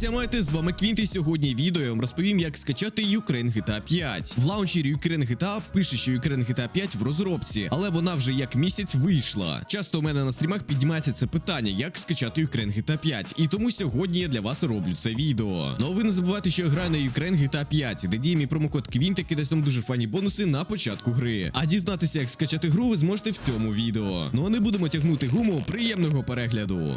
Ся маєте з вами Квінт і сьогодні відео я вам розповім, як скачати Ukraine GTA 5. В лаунчері Ukraine GTA пише, що Ukraine GTA 5 в розробці, але вона вже як місяць вийшла. Часто у мене на стрімах піднімається це питання, як скачати Ukraine GTA 5. І тому сьогодні я для вас роблю це відео. Ну а ви не забувайте, що я граю на Ukraine GTA 5, де діє мій промокод Квінт, який дасть вам дуже фані бонуси на початку гри. А дізнатися, як скачати гру, ви зможете в цьому відео. Ну а не будемо тягнути гуму. Приємного перегляду.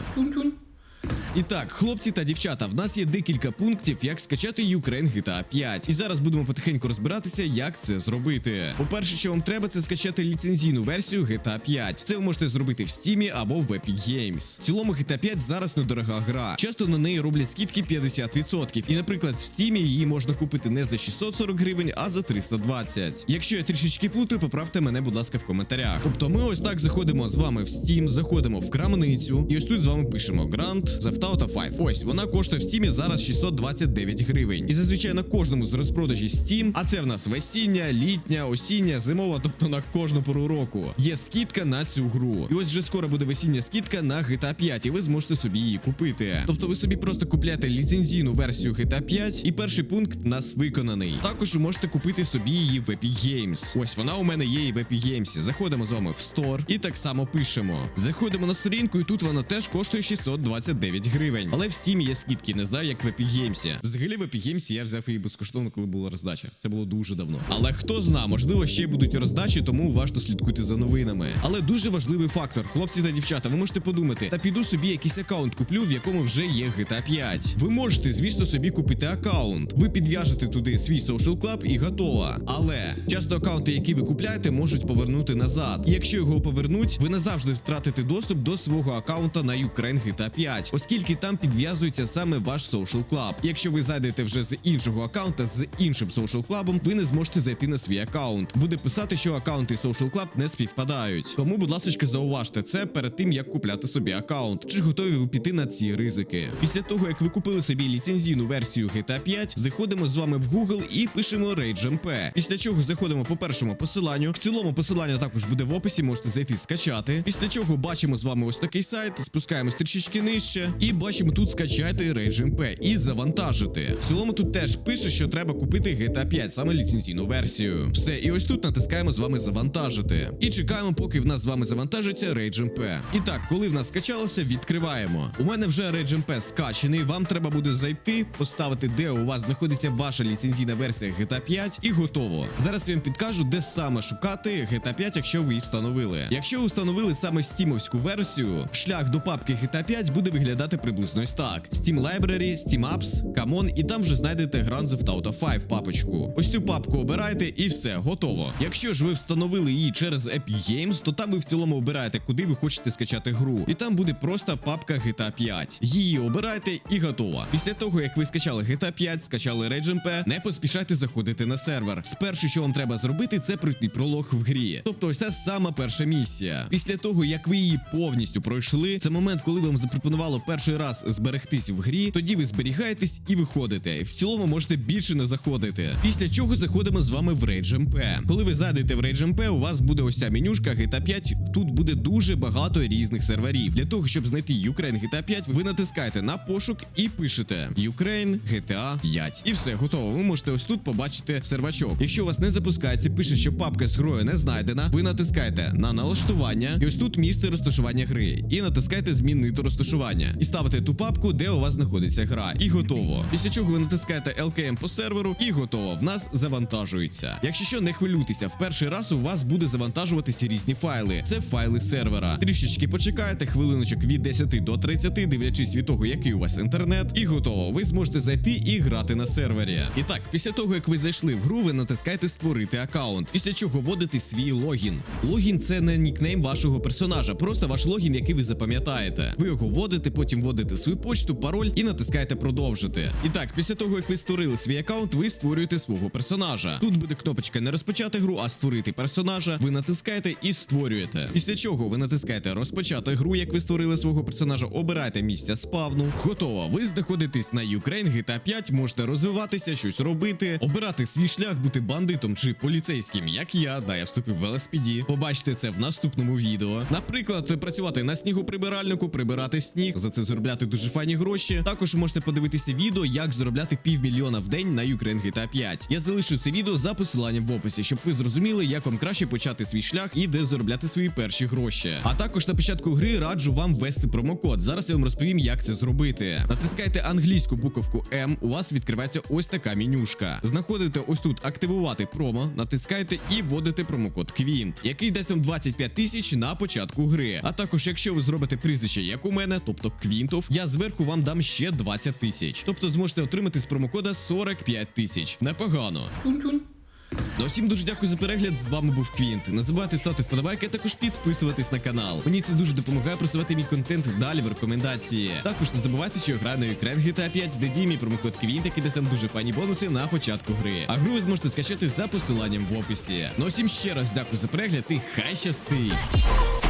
І так, хлопці та дівчата, в нас є декілька пунктів, як скачати Ukraine GTA 5. І зараз будемо потихеньку розбиратися, як це зробити. По-перше, що вам треба, це скачати ліцензійну версію GTA 5. Це ви можете зробити в Steam або в Epic Games. В цілому GTA 5 зараз недорога гра. Часто на неї роблять скидки 50%. І, наприклад, в Steam її можна купити не за 640 гривень, а за 320. Якщо я трішечки плутаю, поправте мене, будь ласка, в коментарях. Тобто ми ось так заходимо з вами в Steam, заходимо в крамницю, і ось тут з вами пишемо Grand Theft Auto 5. Ось вона коштує в Steam зараз 629 гривень. І зазвичай на кожному з розпродажів Steam, а це в нас весіння, літня, осіння, зимова, тобто на кожну пору року. Є скидка на цю гру. І ось вже скоро буде весіння скидка на GTA 5, і ви зможете собі її купити. Тобто ви собі просто купляєте ліцензійну версію GTA 5, і перший пункт нас виконаний. Також ви можете купити собі її в Epic Games. Ось вона у мене є і в Epic Games. Заходимо з вами в Store і так само пишемо. Заходимо на сторінку, і тут вона теж коштує 629 гривень. Але в Steam є скидки, не знаю, як в Epic Games. Взагалі в Epic Games я взяв її безкоштовно, коли була роздача. Це було дуже давно. Але хто зна, можливо, ще будуть роздачі, тому уважно слідкуйте за новинами. Але дуже важливий фактор, хлопці та дівчата, ви можете подумати, та піду собі якийсь аккаунт куплю, в якому вже є GTA 5. Ви можете, звісно, собі купити аккаунт. Ви підв'яжете туди свій social club і готово. Але часто аккаунти, які ви купляєте, можуть повернути назад. І якщо його повернуть, ви назавжди втратите доступ до свого аккаунта на Ukraine GTA 5, оскільки там підв'язується саме ваш social club. Якщо ви зайдете вже з іншого аккаунта з іншим social club, ви не зможете зайти на свій аккаунт. Буде писати, що аккаунти social club не співпадають. Тому, будь ласка, зауважте це перед тим, як купляти собі аккаунт. Чи готові ви піти на ці ризики? Після того, як ви купили собі ліцензійну версію GTA 5, заходимо з вами в Google і пишемо RageMP. Після чого заходимо по першому посиланню. В цілому посилання також буде в описі, можете зайти скачати. Після чого бачимо з вами ось такий сайт, спускаємось трішечки нижче, і бачимо тут скачайте RageMP і завантажити. В цілому тут теж пише, що треба купити GTA 5, саме ліцензійну версію. Все, і ось тут натискаємо з вами завантажити. І чекаємо, поки в нас з вами завантажиться RageMP. І так, коли в нас скачалося, відкриваємо. У мене вже RageMP скачений. Вам треба буде зайти, поставити, де у вас знаходиться ваша ліцензійна версія GTA 5, і готово. Зараз я вам підкажу, де саме шукати GTA 5, якщо ви її встановили. Якщо ви встановили саме стімовську версію, шлях до папки GTA 5 буде виглядати приблизно ось так: Steam Library, Steam Apps, Common, і там вже знайдете Grand Theft Auto 5 папочку. Ось цю папку обирайте і все, готово. Якщо ж ви встановили її через Epic Games, то там ви в цілому обираєте, куди ви хочете скачати гру. І там буде просто папка GTA 5. Її обирайте і готово. Після того, як ви скачали GTA 5, скачали RageMP, не поспішайте заходити на сервер. Спершу, що вам треба зробити, це пройти пролог в грі. Тобто, ось ця сама перша місія. Після того, як ви її повністю пройшли, це момент, коли вам запропонувало перший раз зберегтись в грі, тоді ви зберігаєтесь і виходите. В цілому можете більше не заходити. Після чого заходимо з вами в RageMP. Коли ви зайдете в RageMP, у вас буде ось ця менюшка GTA 5. Тут буде дуже багато різних серверів. Для того, щоб знайти Ukraine GTA 5, ви натискаєте на пошук і пишете Ukraine GTA 5. І все, готово. Ви можете ось тут побачити сервачок. Якщо у вас не запускається, пише, що папка з грою не знайдена, ви натискаєте на налаштування, і ось тут місце розташування гри. І натискаєте змінити розташування. І ставите ту папку, де у вас знаходиться гра. І готово. Після чого ви натискаєте LKM по серверу, і готово. В нас завантажується. Якщо що, не хвилюйтеся, в перший раз у вас буде завантажуватися різні файли. Це файли сервера. Трішечки почекаєте, хвилиночок від 10 до 30, дивлячись від того, який у вас інтернет, і готово. Ви зможете зайти і грати на сервері. І так, після того як ви зайшли в гру, ви натискаєте створити аккаунт. Після чого вводите свій логін. Логін це не нікнейм вашого персонажа, просто ваш логін, який ви запам'ятаєте. Ви його вводите, потім вводите свою почту, пароль і натискаєте продовжити. І так, після того як ви створили свій аккаунт, ви створюєте свого персонажа. Тут буде кнопочка не розпочати гру, а створити персонажа. Ви натискаєте і створюєте. Після чого ви натискаєте розпочати гру, як ви створили свого персонажа, обираєте місця спавну. Готово. Ви знаходитесь на Ukraine GTA 5, можете розвиватися, щось робити, обирати свій шлях, бути бандитом чи поліцейським, як я, да, я вступив в LSPD. Побачите це в наступному відео. Наприклад, працювати на снігоприбиральнику, прибирати сніг. За це заробляти дуже файні гроші. Також можете подивитися відео, як заробляти півмільйона в день на Ukraine GTA 5. Я залишу це відео за посиланням в описі, щоб ви зрозуміли, як вам краще почати свій шлях і де заробляти свої перші гроші. А також на початку гри раджу вам ввести промокод. Зараз я вам розповім, як це зробити. Натискайте англійську буковку М. У вас відкриветься ось така менюшка. Знаходите ось тут активувати промо, натискаєте і вводите промокод Квінт, який дасть вам 25 тисяч на початку гри. А також, якщо ви зробите прізвище, як у мене, тобто Квінтов, я зверху вам дам ще 20 тисяч. Тобто зможете отримати з промокода 45 тисяч. Непогано. Ну, всім дуже дякую за перегляд. З вами був Квінт. Не забувайте ставити вподобайки, а також підписуватись на канал. Мені це дуже допомагає просувати мій контент далі в рекомендації. Також не забувайте, що я граю на Ukraine GTA 5, де мій промокод Квінт, який дасть вам дуже файні бонуси на початку гри. А гру ви зможете скачати за посиланням в описі. Ну всім ще раз дякую за перегляд і хай щастить!